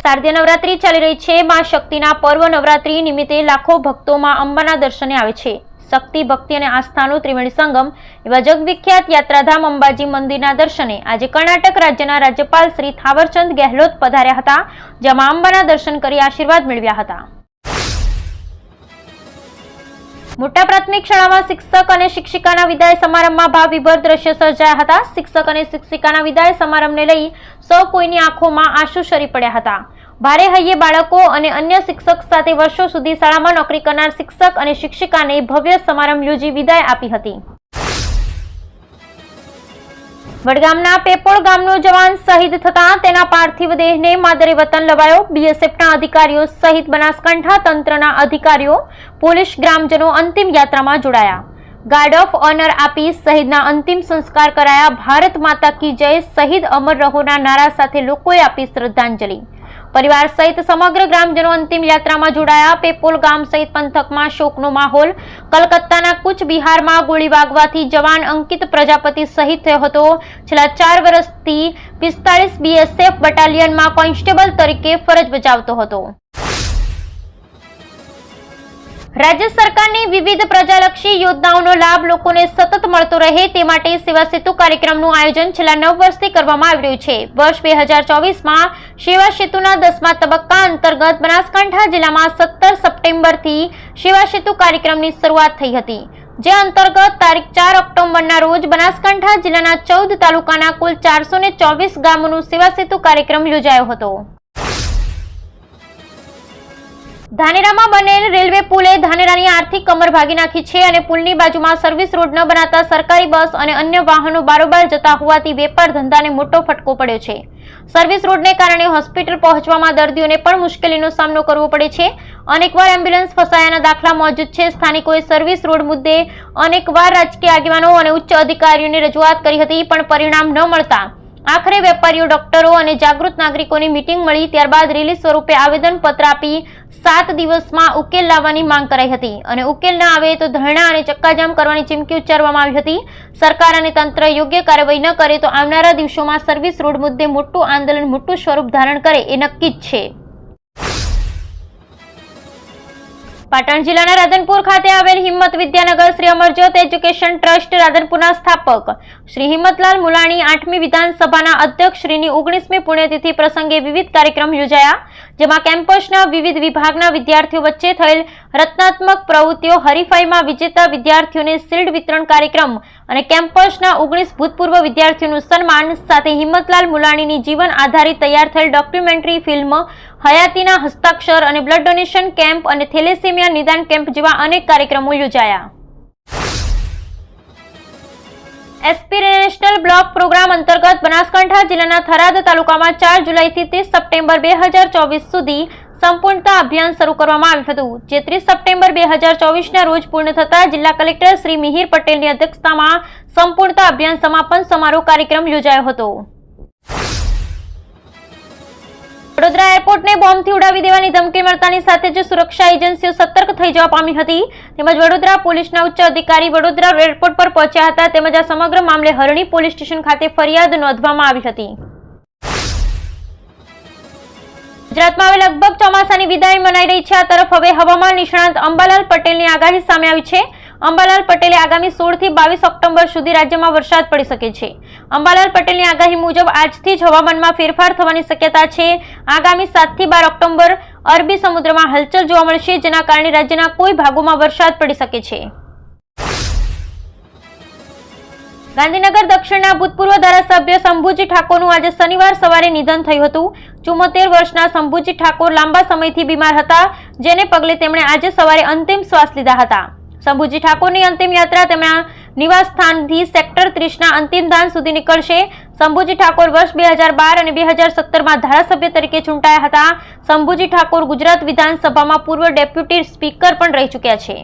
શારદીય નવરાત્રી ચાલી રહી છે. માં શક્તિના પર્વ નવરાત્રી નિમિત્તે લાખો ભક્તોમાં અંબાના દર્શને આવે છે. શક્તિ, ભક્તિ અને આસ્થાનો ત્રિવેણી સંગમ એવા જગવિખ્યાત યાત્રાધામ અંબાજી મંદિરના દર્શને આજે કર્ણાટક રાજ્યના રાજ્યપાલ શ્રી થાવરચંદ ગેહલોત પધાર્યા હતા, જેમાં અંબાના દર્શન કરી આશીર્વાદ મેળવ્યા હતા. મોટા પ્રાથમિક શાળામાં શિક્ષક અને શિક્ષિકાના વિદાય સમારંભમાં ભાવવિભર દ્રશ્ય સર્જાયા હતા. શિક્ષક અને શિક્ષિકાના વિદાય સમારંભને લઈ સૌ કોઈની આંખોમાં આંસુ શરી પડ્યા હતા. ભારે હૈયે બાળકો અને અન્ય શિક્ષક સાથે વર્ષો સુધી શાળામાં નોકરી કરનાર શિક્ષક અને શિક્ષિકાને ભવ્ય સમારંભ યોજી વિદાય આપી હતી. વડગામના પેપોળ ગામનો જવાન શહીદ થતા તેના પાર્થિવ દેહને માદરે વતન લવાયો. બીએસએફના અધિકારીઓ સહિત બનાસકાંઠા તંત્રના અધિકારીઓ, પોલીસ ગ્રામજનો અંતિમ યાત્રામાં જોડાયા. ગાર્ડ ઓફ ઓનર આપી શહીદના અંતિમ સંસ્કાર કરાયા. ભારત માતા કી જય. શહીદ અમર રહોના નારા સાથે લોકોએ આપી શ્રદ્ધાંજલિ. પરિવાર સહિત સમગ્ર ગ્રામજનો અંતિમ યાત્રામાં જોડાયા. પેપોલ ગામ સહિત પંથકમાં શોકનો માહોલ. કલકત્તાના કુચ બિહારમાં ગોળી વાગવાથી જવાન અંકિત પ્રજાપતિ શહીદ થયો હતો. છેલ્લા ચાર વર્ષથી પિસ્તાળીસ બીએસએફ બટાલિયનમાં કોન્સ્ટેબલ તરીકે ફરજ બજાવતો હતો. રાજ્ય સરકારની વિવિધ પ્રજાલક્ષી યોજનાઓનો લાભ લોકોને સતત મળતો રહે તે માટે સેવા સેતુ કાર્યક્રમનું આયોજન છેલ્લા નવ વર્ષથી કરવામાં આવી રહ્યું છે. વર્ષ બે હજાર ચોવીસમાં સેવા સેતુના દસમા તબક્કા અંતર્ગત બનાસકાંઠા જિલ્લામાં સત્તર સપ્ટેમ્બરથી સેવા સેતુ કાર્યક્રમની શરૂઆત થઈ હતી. જે અંતર્ગત તારીખ ચાર ઓક્ટોબરના રોજ બનાસકાંઠા જિલ્લાના ચૌદ તાલુકાના કુલ ચારસો ચોવીસ ગામોનું સેવા સેતુ કાર્યક્રમ યોજાયો હતો. ધાનેરામાં બનેલ રેલવે પુલે ધાનેરાની આર્થિક કમર ભાગી નાખી છે અને પુલની બાજુમાં સર્વિસ રોડ ન બનાતા સરકારી બસ અને અન્ય વાહનો બારોબાર જતા હોવાથી વેપાર ધંધાને મોટો ફટકો પડ્યો છે. સર્વિસ રોડને કારણે હોસ્પિટલ પહોંચવામાં દર્દીઓને પણ મુશ્કેલીનો સામનો કરવો પડે છે. અનેકવાર એમ્બ્યુલન્સ ફસાયાના દાખલા મોજૂદ છે. સ્થાનિકોએ સર્વિસ રોડ મુદ્દે અનેકવાર રાજકીય આગેવાનો અને ઉચ્ચ અધિકારીઓને રજૂઆત કરી હતી, પણ પરિણામ ન મળતા આખરે વેપારીઓ, ડોક્ટરો અને જાગૃત નાગરિકોની મીટિંગ મળી, ત્યારબાદ રિલીઝ સ્વરૂપે આવેદનપત્ર આપી સાત દિવસમાં ઉકેલ લાવવાની માંગ કરાઈ હતી. અને ઉકેલ ન આવે તો ધરણા અને ચક્કાજામ કરવાની ચીમકી ઉચ્ચારવામાં આવી હતી. સરકાર અને તંત્ર યોગ્ય કાર્યવાહી ન કરે તો આવનારા દિવસોમાં સર્વિસ રોડ મુદ્દે મોટું આંદોલન, મોટું સ્વરૂપ ધારણ કરે એ નક્કી જ છે. પાટણ જિલ્લાના રાધનપુર ખાતે આવેલ હિંમત વિદ્યાનગર શ્રી અમરજ્યોત એજ્યુકેશન ટ્રસ્ટ રાધનપુરના સ્થાપક શ્રી હિંમતલાલ મુલાણી આઠમી વિધાનસભાના અધ્યક્ષ શ્રીની ઓગણીસમી પુણ્યતિથિ પ્રસંગે વિવિધ કાર્યક્રમ યોજાયા, જેમાં કેમ્પસના વિવિધ વિભાગના વિદ્યાર્થીઓ વચ્ચે થયેલ રત્નાત્મક પ્રવૃત્તિઓ, હરીફાઈમાં વિજેતા વિદ્યાર્થીઓને શિલ્ડ વિતરણ કાર્યક્રમ અને કેમ્પસના ઓગણીસ ભૂતપૂર્વ વિદ્યાર્થીઓનું સન્માન સાથે હિંમતલાલ મુલાણીની જીવન આધારિત તૈયાર થયેલ ડોક્યુમેન્ટરી ફિલ્મ હયાતીના હસ્તાક્ષર અને બ્લડ ડોનેશન કેમ્પ અને થેલેસેમિયા નિદાન કેમ્પ જેવા અનેક કાર્યક્રમો યોજાયા. એસ્પિરેશનલ બ્લોક પ્રોગ્રામ અંતર્ગત બનાસકાંઠા જિલ્લાના થરાદ તાલુકામાં ચાર જુલાઈથી ત્રીસ સપ્ટેમ્બર બે હજાર ચોવીસ સુધી સંપૂર્ણતા અભિયાન શરૂ કરવામાં આવ્યું હતું, જે ત્રીસ સપ્ટેમ્બર બે હજાર ચોવીસના રોજ પૂર્ણ થતા જિલ્લા કલેક્ટર શ્રી મિહિર પટેલની અધ્યક્ષતામાં સંપૂર્ણતા અભિયાન સમાપન સમારોહ કાર્યક્રમ યોજાયો હતો. વડોદરા એરપોર્ટને બોમ્બથી ઉડાવી દેવાની ધમકી મળતાની સાથે જ સુરક્ષા એજન્સીઓ સતર્ક થઈ જવા પામી હતી. તેમજ વડોદરા પોલીસના ઉચ્ચ અધિકારી વડોદરા એરપોર્ટ પર પહોંચ્યા હતા, તેમજ આ સમગ્ર મામલે હરણી પોલીસ સ્ટેશન ખાતે ફરિયાદ નોંધવામાં આવી હતી. ગુજરાતમાં હવે લગભગ ચોમાસાની વિદાય મનાઈ રહી છે. આ તરફ હવે હવામાન નિષ્ણાંત અંબાલાલ પટેલની આગાહી સામે આવી છે. અંબાલાલ પટેલે આગામી સોળથી બાવીસ ઓક્ટોબર સુધી રાજ્યમાં વરસાદ પડી શકે છે. અંબાલાલ પટેલની આગાહી મુજબ આજથી જ હવામાનમાં ફેરફાર થવાની શક્યતા છે. આગામી સાતથી બાર ઓક્ટોબર અરબી સમુદ્રમાં હલચલ જોવા મળશે, જેના કારણે રાજ્યના કોઈ ભાગોમાં વરસાદ પડી શકે છે. ગાંધીનગર દક્ષિણના ભૂતપૂર્વ ધારાસભ્ય શંભુજી ઠાકોરનું આજે શનિવાર સવારે નિધન થયું હતું. ચુમ્મોતેર વર્ષના શંભુજી ઠાકોર લાંબા સમયથી બીમાર હતા, જેને પગલે તેમણે આજે સવારે અંતિમ શ્વાસ લીધા હતા. શંભુજી ઠાકોરની અંતિમ યાત્રા તેમના નિવાસ સ્થાનથી સેક્ટર ત્રીસના અંતિમ દાન સુધી નીકળશે. શંભુજી ઠાકોર વર્ષ બે હજાર બાર અને બે હજાર સત્તરમાં ધારાસભ્ય તરીકે ચૂંટાયા હતા. શંભુજી ઠાકોર ગુજરાત વિધાનસભામાં પૂર્વ ડેપ્યુટી સ્પીકર પણ રહી ચૂક્યા છે.